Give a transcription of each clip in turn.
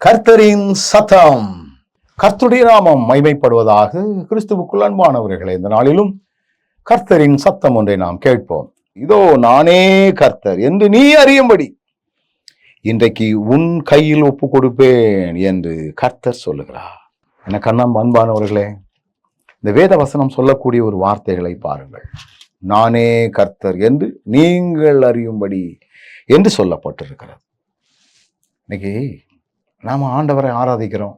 கர்த்தரின் சத்தம். கர்த்தருடைய நாமம் மைமைப்படுவதாக கிறிஸ்துவுக்குள் அன்பானவர்களே இந்த நாளிலும் கர்த்தரின் சத்தம் ஒன்றை நாம் கேட்போம். இதோ நானே கர்த்தர் என்று நீ அறியும்படி இன்றைக்கு உன் கையில் ஒப்பு கொடுப்பேன் என்று கர்த்தர் சொல்லுகிறார். என கண்ணம் அன்பானவர்களே இந்த வேத வசனம் சொல்லக்கூடிய ஒரு வார்த்தைகளை பாருங்கள். நானே கர்த்தர் என்று நீங்கள் அறியும்படி என்று சொல்லப்பட்டிருக்கிறது. இன்னைக்கு நாம் ஆண்டவரை ஆராதிக்கிறோம்.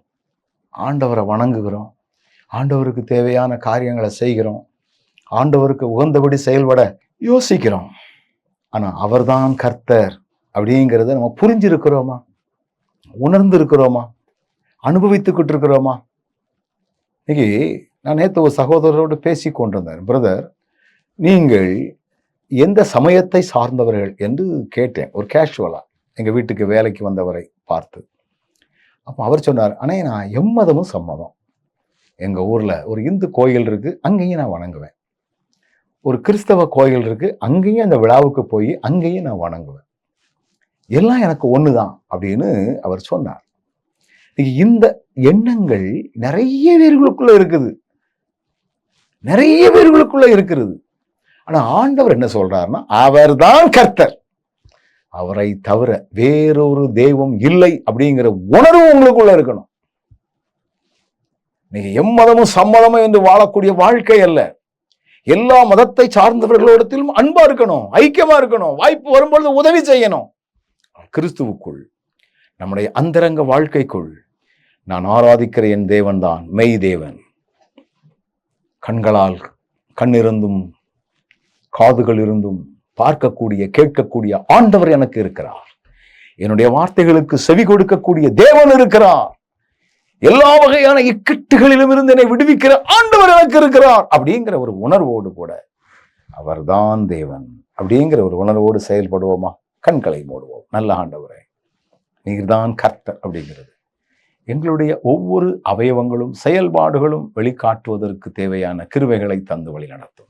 ஆண்டவரை வணங்குகிறோம். ஆண்டவருக்கு தேவையான காரியங்களை செய்கிறோம். ஆண்டவருக்கு உகந்தபடி செயல்பட யோசிக்கிறோம். ஆனால் அவர்தான் கர்த்தர் அப்படிங்கிறத நம்ம புரிஞ்சிருக்கிறோமா? உணர்ந்து இருக்கிறோமா அனுபவித்துக்கிட்டு இருக்கிறோமா இன்னைக்கு நான் நேற்று ஒரு சகோதரரோடு பேசி கொண்டிருந்தேன். பிரதர் நீங்கள் எந்த சமயத்தை சார்ந்தவர்கள் என்று கேட்டேன். ஒரு கேஷுவலாக எங்கள் வீட்டுக்கு வேலைக்கு வந்தவரை பார்த்து. அப்போ அவர் சொன்னார் அண்ணே நான் எம்மதமும் சம்மதம். எங்கள் ஊரில் ஒரு இந்து கோயில் இருக்குது அங்கேயும் நான் வணங்குவேன். ஒரு கிறிஸ்தவ கோயில் இருக்குது அங்கேயும் அந்த விழாவுக்கு போய் அங்கேயும் நான் வணங்குவேன். எல்லாம் எனக்கு ஒன்று தான் அப்படின்னு அவர் சொன்னார். இந்த எண்ணங்கள் நிறைய பேர்களுக்குள்ள இருக்குது. நிறைய பேர்களுக்குள்ள இருக்கிறது. ஆனா ஆண்டவர் என்ன சொல்றாருன்னா அவர்தான் கர்த்தர். அவரை தவிர வேறொரு தெய்வம் இல்லை அப்படிங்கிற உணர்வு உங்களுக்குள்ள இருக்கணும். நீங்க எம்மதமும் சம்மதமும் என்று வாழக்கூடிய வாழ்க்கை அல்ல. எல்லா மதத்தை சார்ந்தவர்களிடத்திலும் அன்பா இருக்கணும் ஐக்கியமா இருக்கணும் வாய்ப்பு வரும்பொழுது உதவி செய்யணும். கிறிஸ்துவுக்குள் நம்முடைய அந்தரங்க வாழ்க்கைக்குள் நான் ஆராதிக்கிற என் தேவன்தான் மெய் தேவன். கண்களால் கண்ணிருந்தும் காதுகள் இருந்தும் பார்க்கக்கூடிய கேட்கக்கூடிய ஆண்டவர் எனக்கு இருக்கிறார். என்னுடைய வார்த்தைகளுக்கு செவி கொடுக்கக்கூடிய தேவன் இருக்கிறார். எல்லா வகையான இக்கட்டுகளிலும் இருந்து என்னை விடுவிக்கிற ஆண்டவர் எனக்கு இருக்கிறார் அப்படிங்கிற ஒரு உணர்வோடு கூட அவர்தான் தேவன் அப்படிங்கிற ஒரு உணர்வோடு செயல்படுவோமா? கண்களை மூடுவோம். நல்ல ஆண்டவரே நீர்தான் கர்த்தர் அப்படிங்கிறது. எங்களுடைய ஒவ்வொரு அவயவங்களும் செயல்பாடுகளும் வெளிக்காட்டுவதற்கு தேவையான கிருவைகளை தந்து வழி நடத்தும்